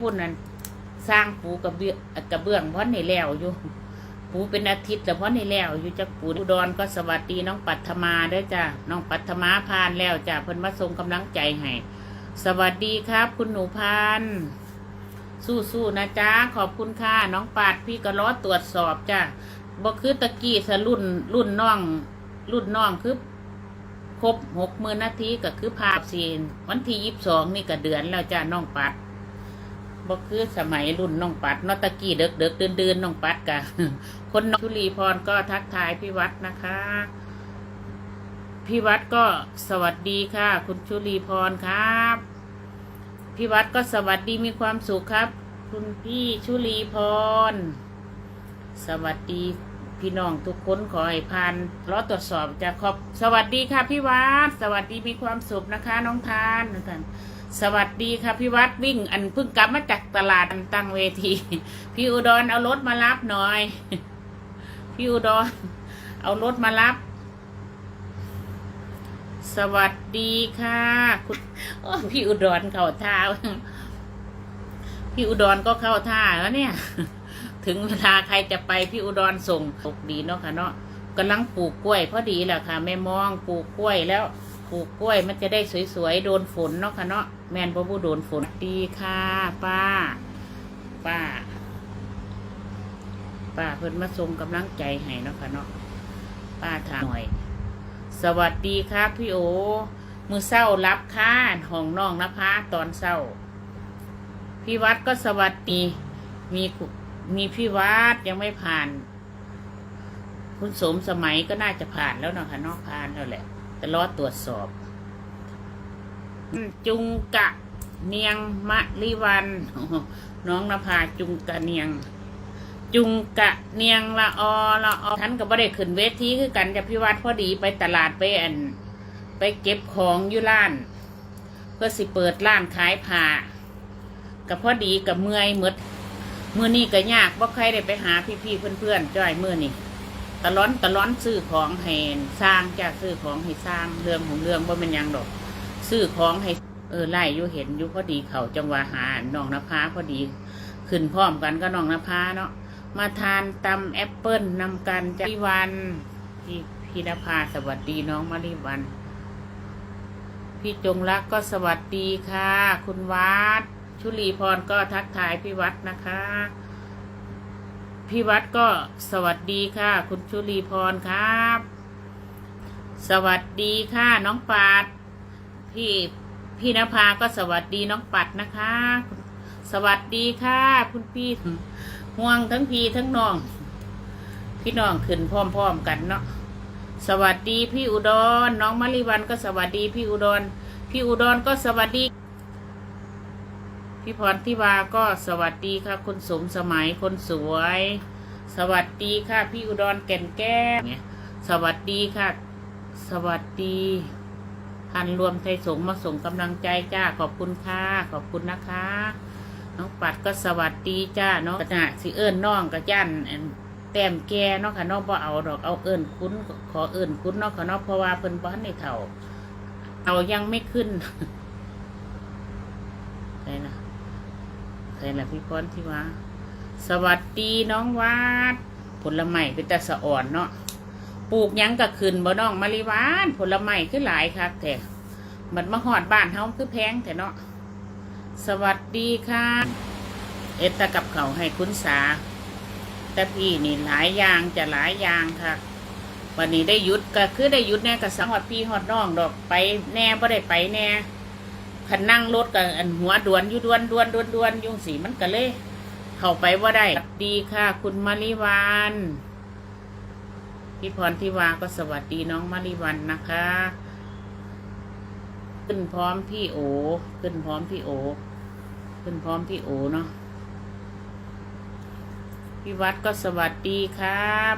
พุ่นนั้นสร้างปูกระเบื้องกระเบื้องเพราะในแล้วอยู่ปูเป็นอาทิตย์แต่เพราะในแล้วอยู่จักปูอุดรก็สวัสดีน้องปัทมาด้อจ้ะน้องปัทมาพานแล้วจ้ะเพิ่นมาส่งกำลังใจให้สวัสดีครับ คุณหนูพานสู้ๆนะจ๊ะขอบคุณค่ะน้องปาดพี่ก็รอตรวจสอบจ้ะบ่คือตะกี้สะรุ่นรุ่นน้อง รุ่นน้องคือครบหกหมื่นนาทีก็คือพาซีนวันที่ยี่สิบสองนี่ก็เดือนแล้วจ้ะน้องปัด บ่คือสมัยรุ่นน้องปัดนอตะกี้เด็กเด็กเดินเดินๆน้องปัดกะคนน้องชุลีพรก็ทักทายพี่วัดนะคะ พี่วัดก็สวัสดีค่ะ คุณชุลีพรครับพี่วัดก็สวัสดีมีความสุขครับ คุณพี่ชุลีพร สวัสดีพี่น้องทุกคนขอให้ผ่านรอตรวจสอบจะขอบสวัสดีค่ะพี่วัดสวัสดีมีความสุขนะคะ น้องทานนะคะ สวัสดีค่ะพี่วัดวิ่ง อันเพิ่งกลับมาจากตลาดตั้งเวที พี่อุดรเอารถมารับหน่อย พี่อุดรเอารถมารับ สวัสดีค่ะคุณพี่อุดรเข้าท่าพี่อุดรก็เข้าท่าแล้วเนี่ย ถึงเวลาใครจะไปพี่อุดรส่งตกดีเนาะค่ะเนาะกำลังปลูกกล้วยพอดีแหละค่ะแม่มองปลูกกล้วยแล้วปลูกกล้วยมันจะได้สวยๆ โดนฝนเนาะค่ะเนาะ แมนบ่บูโดนฝนดีค่ะ ป้า ป้า ป้าเพิ่นมาส่งกำลังใจให้เนาะค่ะเนาะป้าถามหน่อย สวัสดีครับพี่โอ มือเศร้ารับค่าห้องน้องนภาตอนเศร้า พี่วัดก็สวัสดีมีคุมีพี่วัดยังไม่ผ่าน คุณสมสมัยก็น่าจะผ่านแล้วเนาะค่ะเนอกผ่านแล้วแหละ แต่รอตรวจสอบ จุงกะเนียงมะลิวัน น้องนภาจุงกะเนียง จุงกะเนียงละออละออท่านก็บ่ได้ขึ้นเวทีคือกันจะพิวัดพอดีไปตลาดไปอัน ไปเก็บของอยู่ร้าน เพื่อสิเปิดร้านขายผ้ากับพอดีกับเมื่อยหมดมือนี้ก็ยากว่าใครได้ไปหาพี่ๆเพื่อนๆจ้อยมือนี่ตะล้อนตะล้อนซื้อของให้สร้างจ้าซื้อของให้สร้างเรื่องของเรื่องว่ามันยังดอก ซื้อของให้เออไล่อยู่เห็นอยู่พอดีเขาจังหวะหาน้องนภาพอดี ขึ้นพร้อมกันก็น้องนภาเนาะมาทานตำแอปเปิ้ลนำกันจ้าพี่วันพี่พี่นภาสวัสดีน้องมาริวัน พี่จงรักก็สวัสดีค่ะ คุณวัด ชุลีพรก็ทักทายพี่วัดนะคะ พี่วัดก็สวัสดีค่ะ คุณชุลีพรครับ สวัสดีค่ะน้องปัด พี่พี่นภาก็สวัสดีน้องปัดนะคะ สวัสดีค่ะ คุณพี่ห่วงทั้งพี่ทั้งน้อง พี่น้องขึ้นพร้อมๆกันเนาะสวัสดีพี่อุดร น้องมะลิวันก็สวัสดีพี่อุดร พี่อุดรก็สวัสดี พี่พรทิวาก็สวัสดีค่ะคุณสมสมัยคนสวย สวัสดีค่ะ พี่อุดรแก่นแก้วสวัสดีค่ะ สวัสดี พันรวมไทยสงมาส่งกำลังใจจ้าขอบคุณค่ะขอบคุณนะคะ น้องปัดก็สวัสดีจ้าเนาะกระสิเอิญน้องกระยันอันแต้มแกเนาะค่ะเนาะบ่เอาดอกเอาเอิญคุ้นขอเอิญคุ้นเนาะค่ะเนาะเพราะว่าเพิ่นบ้านในเถ่า เอายังไม่ขึ้นใช่นะใช่ละพี่พรที่ว่า สวัสดีน้องวัดผลไม้เป็นตาสะอ่อนเนาะ ปลูกยังก็ขึ้นบ่น้องมะลิวานผลไม้คือหลายคักแต่มันมาหอดบ้านเฮาคือแพงแต่เนาะสวัสดีค่ะ เอตกับเขาให้คุณสา แต่พี่นี่หลายอย่างจะหลายอย่างค่ะ วันนี้ได้หยุดก็คือได้หยุดแน่กับสังหอดพี่หอดน้องดอกไปแน่บ่ได้ไปแน่คันนั่งรถกับอันหัวดวนอยู่ดวนดวนดวนดวนยุ่งสีมันก็เลย เข้าไปว่าได้สวัสดีค่ะ คุณมาริวัน พี่พรทิวาก็สวัสดีน้องมาริวันนะคะ ขึ้นพร้อมพี่โอ ขึ้นพร้อมพี่โอ ขึ้นพร้อมพี่โอเนาะพี่วัดก็สวัสดีครับ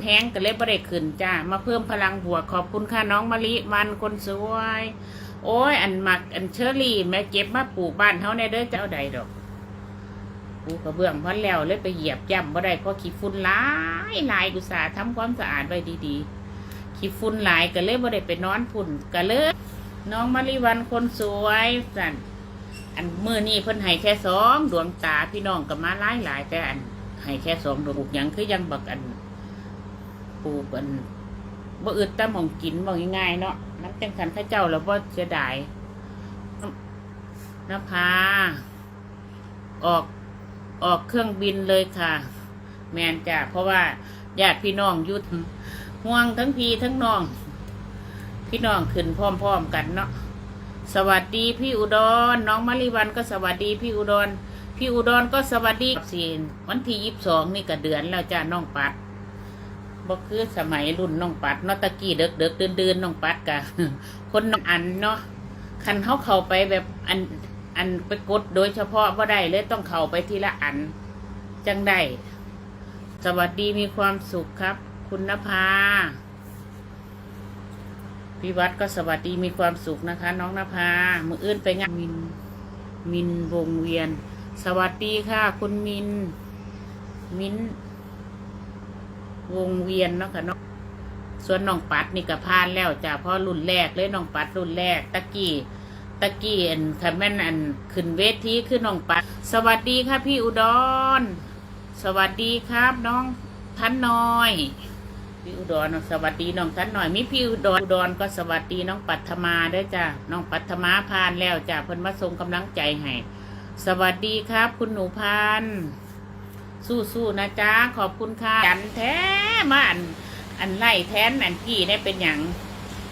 แพงก็เลยบ่ได้ขึ้นจ้า มาเพิ่มพลังบวกขอบคุณค่ะน้องมะลิมันคนสวย โอ้ย อันหมักอันเชอรี่ แม่เก็บมาปลูกบ้านเฮาในเด้อเจ้าใดดอก ปูกระเบื้องพันแล้วเลยไปเหยียบย่ำบ่ได้เพราะขี้ฝุ่นหลายหลายกุศาห์ทำความสะอาดไว้ดีๆขี้ฝุ่นหลายก็เลยบ่ได้ไปนอนฝุ่นก็เลยน้องมะลิวันคนสวยสั่นอันมือนี่เพิ่นให้แค่สองดวงตาพี่น้องก็มาหลายหลายแต่อันให้แค่สองดวงปลูกยังคือยังบักอัน ปูกอันบ่อึดแตาหมองกินบ่ง่ายๆเนาะน้ำจังสันข้าเจ้าแล้วบ่เสียดายนภาออก ออกเครื่องบินเลยค่ะ แมนจ้ะเพราะว่าญาติพี่น้องยุดห่วงทั้งพี่ทั้งน้อง พี่น้องขึ้นพร้อมๆกันเนาะสวัสดีพี่อุดร น้องมะลิวันก็สวัสดีพี่อุดร พี่อุดรก็สวัสดีสีวันที่ยี่สิบสองนี่ก็เดือนแล้วจ้าน้องปัดบ่คือสมัยรุ่นน้องปัดนาะตะกี้เด็กเด็กเดินเดินๆน้องปัดกะคนน้องอันเนาะคันเขาเข้าไปแบบอัน อันไปกดโดยเฉพาะว่าได้เลยต้องเข้าไปทีละอัน จังได้สวัสดีมีความสุขครับ คุณนภาพี่วัดก็สวัสดีมีความสุขนะคะ น้องนภามืออื่นไปงานมินมินวงเวียน สวัสดีค่ะ คุณมิน มินวงเวียนเนาะค่ะเนาะส่วนน้องปัดนี่ก็พานแล้วจ้ะพราะรุ่นแรกเลยน้องปัดรุ่นแรกตะกี้ ตะกี้อันคันแม่นอันขึ้นเวทีคือน้องปัดสวัสดีค่ะพี่อุดร สวัสดีครับน้องทันน้อย พี่อุดรสวัสดีน้องทันหน่อยมีพี่อุดรอุดรก็สวัสดีน้องปัทมาด้วยจ้ะน้องปัทมาพานแล้วจ้ะเพิ่นมาส่งกำลังใจให้สวัสดีครับ คุณหนูพันสู้ๆนะจ๊ะขอบคุณค่ะจันแท้มาอันอันไล่แทนอันพี่ได้เป็นอย่าง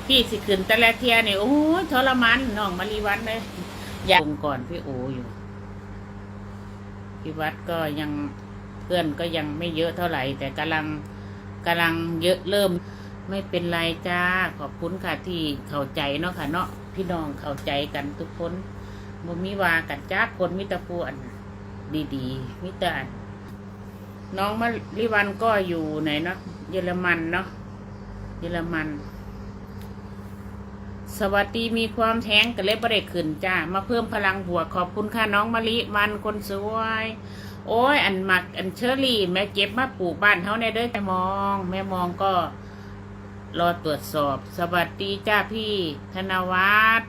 พี่สิขึ้นแต่ละเทียนี่โอ้ยทรมานน้องมารีวันเลยอยากลงก่อนพี่โออยู่พี่วัดก็ยังเพื่อนก็ยังไม่เยอะเท่าไหร่ แต่กำลังกำลังเยอะเริ่ม ไม่เป็นไรจ้าขอบคุณค่ะที่เข้าใจเนาะค่ะเนาะพี่น้องเข้าใจกันทุกคนบ่มีวากันจ้าคนมิตรพูอันดีๆมิตรอันน้องมะลิวันก็อยู่ไหนเนาะเยอรมันเนาะเยอรมัน สวัสดีมีความแท้งกันเล็บประเดขึ้นจ้ามาเพิ่มพลังบวกขอบคุณค่ะน้องมะลิวันคนสวย โอ้ย อันหมักอันเชอรี่ แม่เก็บมาปลูกบ้านเขาในเด้อแม่มอง แม่มองก็ รอตรวจสอบ สวัสดีจ้าพี่ ธนวัฒน์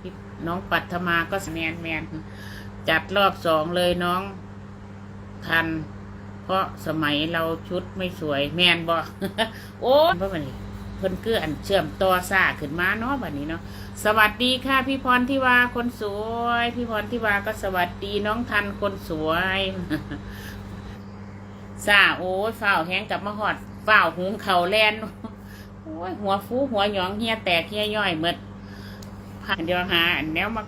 พี่น้องปัทมาก็แมนแมนจัดรอบสองเลยน้อง ทัน เพราะสมัยเราชุดไม่สวยแมนบอกโอ้ยเพราะมัน นี่เพิ่นคืออันเชื่อมต่อซ่าขึ้นมาเนาะบัดนี้เนาะสวัสดีค่ะพี่พรทิวาคนสวย พี่พรทิวาก็สวัสดีน้องทันคนสวยซาโอ้ยฝ้าวแห้งกลับมาหอดฝ้าวหุงเข่าแลนโอ้ยหัวฟูหัวหยองเฮียแตกเฮียย่อยเมดผ่านเดียวหาอันแนวมา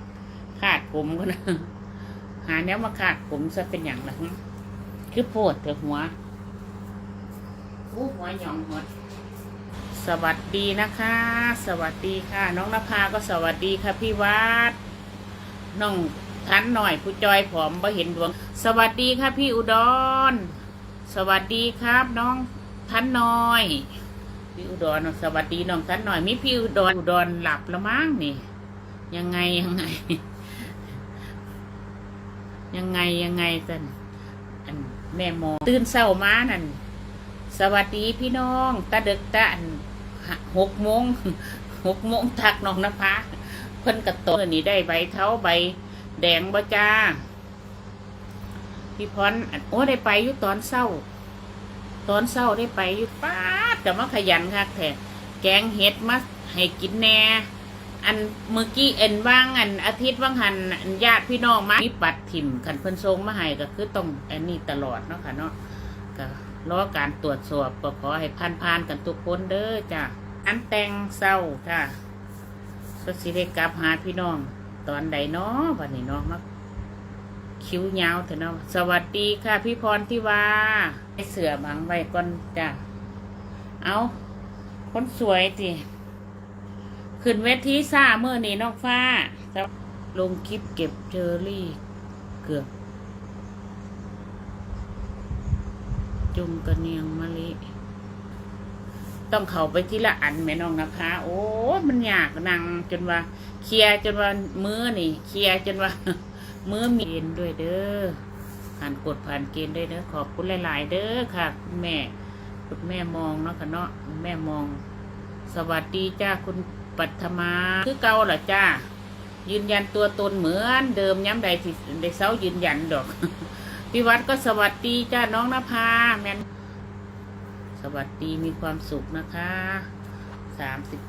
ขาดผมก็นะหาแนวมาขาดผมซะเป็นอย่างไรคือโพดเถอะหัวฟูหัวหยองหมด สวัสดีนะคะ สวัสดีค่ะ น้องนภาก็สวัสดีค่ะพี่วัดน้องทันหน่อยผู้จอยผอมบ่เห็นดวง สวัสดีค่ะพี่อุดร สวัสดีครับ น้องทันหน้อย พี่อุดรสวัสดีน้องทันหน่อยมีพี่อุดรอุดรหลับแล้วมั้งนี่ ยังไงยังไง ยังไงยังไงกันอันแม่หมอตื่นเศร้ามานั่นสวัสดีพี่น้องตาเด็กตาอัน หกโมงหกโมงทักน้องนภาเพิ่นกระโตนี่ได้ใบเท้าใบ แดงบ่จ้าพี่พรโอ้ได้ไปอยู่ตอนเศร้า ตอนเศร้าได้ไปอยู่ป้าแต่มาขยันคักแท้แกงเห็ดมาให้กินแน่อันเมื่อกี้เอ็นว่างอันอาทิตย์ว่างหันอันญาติพี่น้องมามีปัดถิ่มขันเพิ่นทรงมาให้ก็คือต้องอันนี้ตลอดเนาะค่ะเนาะก็ รอการตรวจสอบก็ขอให้ผ่านผ่านๆกันทุกคนเด้อจ้ะอันแต่งเศร้าค่ะก็สิได้กลับหาพี่น้อง ตอนใดเนาะวันนี้เนาะมาคิ้วยาวเถอะเนาะสวัสดีค่ะ พี่พรที่ว่าเสือบังไว้ก่อนจ้ะเอาคนสวยสิขึ้นเวทีซ่าเมื่อนี้น้องฟ้าลงคลิปเก็บเจอรี่ เกือบ จุงกระเนียงมะลิ ต้องเข้าไปทีละอันแม่น้องนะคะ โอ้มันยากนั่งจนว่า เคลียร์จนว่ามือนี่ เคลียร์จนว่า มือมีเกณฑ์ด้วยเด้อผ่านกดผ่านเกณฑ์ด้วยเด้อขอบคุณหลาย ๆ เด้อค่ะ คุณแม่ คุณแม่มองเนาะค่ะเนาะแม่มอง สวัสดีจ้าคุณปัทมาคือเก่าเหรอจ้ายืนยันตัวตนเหมือนเดิมย้ำใดสิได้เซายืนยันดอก พี่วัดก็สวัสดีจ้าน้องนภาแมนสวัสดีมีความสุขนะคะสามสิบ